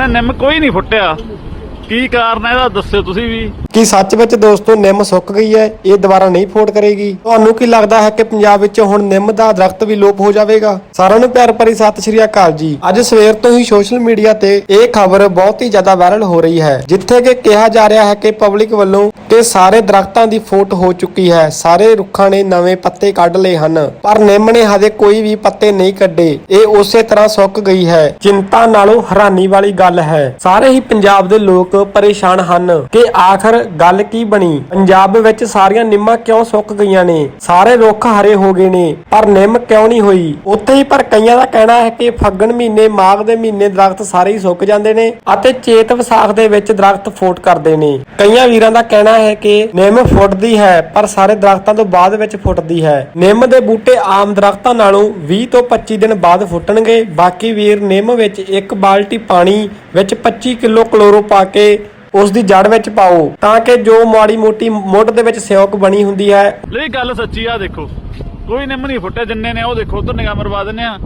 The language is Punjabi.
ਕਹਿੰਦੇ ਨਿੰਮ ਕੋਈ ਨਹੀਂ ਫੁੱਟਿਆ। ਕੀ ਕਾਰਨ ਹੈ ਇਹਦਾ ਦੱਸਿਓ ਤੁਸੀਂ ਵੀ। ਕੀ ਸੱਚ ਵਿੱਚ ਦੋਸਤੋ ਨਿੰਮ ਸੁੱਕ ਗਈ ਹੈ, ਇਹ ਦੁਬਾਰਾ ਨਹੀਂ ਫੋਟ ਕਰੇਗੀ। ਤੁਹਾਨੂੰ ਕੀ ਲੱਗਦਾ ਹੈ ਕਿ ਪੰਜਾਬ ਵਿੱਚ ਹੁਣ ਨਿੰਮ ਦਾ ਦਰਖਤ ਵੀ ਲੋਪ ਹੋ ਜਾਵੇਗਾ? ਸਾਰਿਆਂ ਨੂੰ ਪਿਆਰ ਭਰੀ ਸਤਿ ਸ਼੍ਰੀ ਅਕਾਲ ਜੀ। ਅੱਜ ਸਵੇਰ ਤੋਂ ਹੀ ਸੋਸ਼ਲ ਮੀਡੀਆ ਤੇ ਇਹ ਖਬਰ ਬਹੁਤ ਹੀ ਜ਼ਿਆਦਾ ਵਾਇਰਲ ਹੋ ਰਹੀ ਹੈ, ਜਿੱਥੇ ਕਿ ਕਿਹਾ ਜਾ ਰਿਹਾ ਹੈ ਕਿ ਪਬਲਿਕ ਵੱਲੋਂ ਕਿ ਸਾਰੇ ਦਰਖਤਾਂ ਦੀ ਫੋਟ ਹੋ ਚੁੱਕੀ ਹੈ। ਸਾਰੇ ਰੁੱਖਾਂ ਨੇ ਨਵੇਂ ਪੱਤੇ ਕੱਢ ਲਏ ਹਨ। ਪਰ ਨਿੰਮ ਨੇ ਹਜੇ ਕੋਈ ਵੀ ਪੱਤੇ ਨਹੀਂ ਕੱਢੇ। ਇਹ ਉਸੇ ਤਰ੍ਹਾਂ ਸੁੱਕ ਗਈ ਹੈ। ਚਿੰਤਾ ਨਾਲੋਂ ਹੈਰਾਨੀ ਵਾਲੀ ਗੱਲ ਹੈ। ਸਾਰੇ ਹੀ ਪੰਜਾਬ ਦੇ ਲੋਕ ਪਰੇਸ਼ਾਨ ਹਨ ਕਿ ਆਖਰ ਗੱਲ ਕੀ ਬਣੀ? ਪੰਜਾਬ ਵਿੱਚ ਸਾਰੀਆਂ ਨਿੰਮਾਂ ਕਿਉਂ ਸੁੱਕ ਗਈਆਂ ਨੇ? ਸਾਰੇ ਰੁੱਖ ਹਰੇ ਹੋ ਗਏ ਨੇ, ਪਰ ਨਿੰਮ ਕਿਉਂ ਨਹੀਂ ਹੋਈ? ਉੱਥੇ ਹੀ ਪਰ ਕਈਆਂ ਦਾ ਕਹਿਣਾ ਹੈ ਕਿ ਫੱਗਣ ਮਹੀਨੇ, ਮਾਘ ਦੇ ਮਹੀਨੇ ਦਰਖਤ ਸਾਰੇ ਹੀ ਸੁੱਕ ਜਾਂਦੇ ਨੇ ਅਤੇ ਚੇਤ ਵਿਸਾਖ ਦੇ ਵਿੱਚ ਦਰਖਤ ਫੋਟ ਕਰਦੇ ਨੇ। ਕਈਆਂ ਵੀਰਾਂ ਦਾ ਕਹਿਣਾ ਹੈ ਕਿ ਨਿੰਮ ਫੁੱਟਦੀ ਹੈ, ਪਰ ਸਾਰੇ ਦਰਖਤਾਂ ਤੋਂ ਬਾਅਦ ਵਿੱਚ ਫੁੱਟਦੀ ਹੈ। ਨਿੰਮ ਦੇ ਬੂਟੇ ਆਮ ਦਰਖਤਾਂ ਨਾਲੋਂ 20 ਤੋਂ 25 ਦਿਨ ਬਾਅਦ ਫੁੱਟਣਗੇ। ਬਾਕੀ ਵੀਰ, ਨਿੰਮ ਵਿੱਚ ਇੱਕ ਬਾਲਟੀ ਪਾਣੀ ਵਿੱਚ 25 ਕਿਲੋ ਕਲੋਰੋ ਪਾ ਕੇ ਉਸ ਦੀ ਜੜ ਵਿੱਚ ਪਾਓ, ਤਾਂ ਕਿ ਜੋ ਮਾੜੀ ਮੋਟੀ ਮੁੱਢ ਦੇ ਵਿੱਚ ਸਿਉਂਕ ਬਣੀ ਹੁੰਦੀ ਹੈ। ਲਈ ਗੱਲ ਸੱਚੀ ਆ ਦੇਖੋ। ਕੋਈ ਨਿੰਮ ਨਹੀਂ ਫੁੱਟੇ ਜਿੰਨੇ ਨੇ ਉਹ ਦੇਖੋ, ਉਧਰ ਨਿਗਾਹ ਮਰਵਾ ਦਿੰਨੇ ਆ।